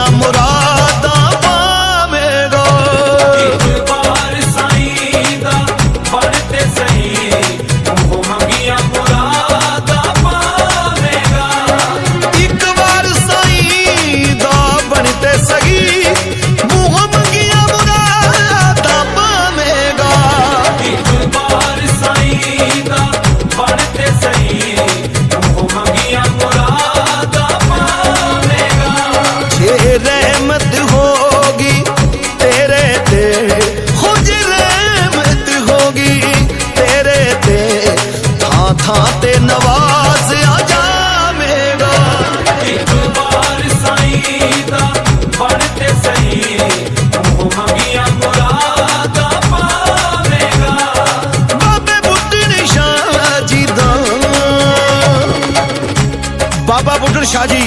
दुनिया मुराद ਥਾਂ ਥਾਂ ਬਾਬਾ ਬੁੱਢਣ ਸ਼ਾਹ ਜੀ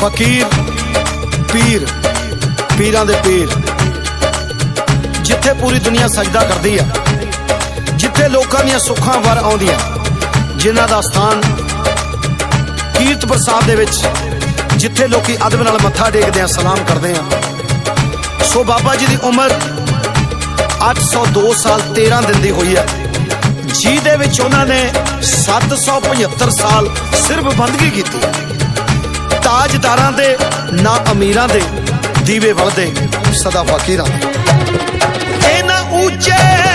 ਫਕੀਰ ਪੀਰ ਪੀਰਾਂ ਦੇ ਪੀਰ ਜਿੱਥੇ ਪੂਰੀ ਦੁਨੀਆ ਸਜਦਾ ਕਰਦੀ ਆ। ਜਿੱਥੇ ਲੋਕਾਂ ਦੀਆਂ ਸੁੱਖਾਂ ਵਰ ਆਉਂਦੀਆਂ, ਜਿਨ੍ਹਾਂ ਦਾ ਸਥਾਨ ਕੀਰਤਪੁਰ ਸਾਹਿਬ ਦੇ ਵਿੱਚ, ਜਿੱਥੇ ਲੋਕੀ ਅਦਬ ਨਾਲ ਮੱਥਾ ਟੇਕਦੇ ਆ, ਸਲਾਮ ਕਰਦੇ ਆ। ਸੋ ਬਾਬਾ ਜੀ ਦੀ ਉਮਰ 802 ਸਾਲ 13 ਦਿਨ ਦੀ ਹੋਈ ਹੈ। ਜਿਹਦੇ ਵਿੱਚ ਉਹਨਾਂ ਨੇ 775 ਸਾਲ ਸਿਰਫ ਬੰਦਗੀ ਕੀਤੀ ਤਾਜਦਾਰਾਂ ਦੇ, ਨਾ ਅਮੀਰਾਂ ਦੇ, ਦੀਵੇ ਵਲਦੇ, ਸਦਾ ਫਕੀਰਾਂ ਇਹਨਾਂ ਉੱਚੇ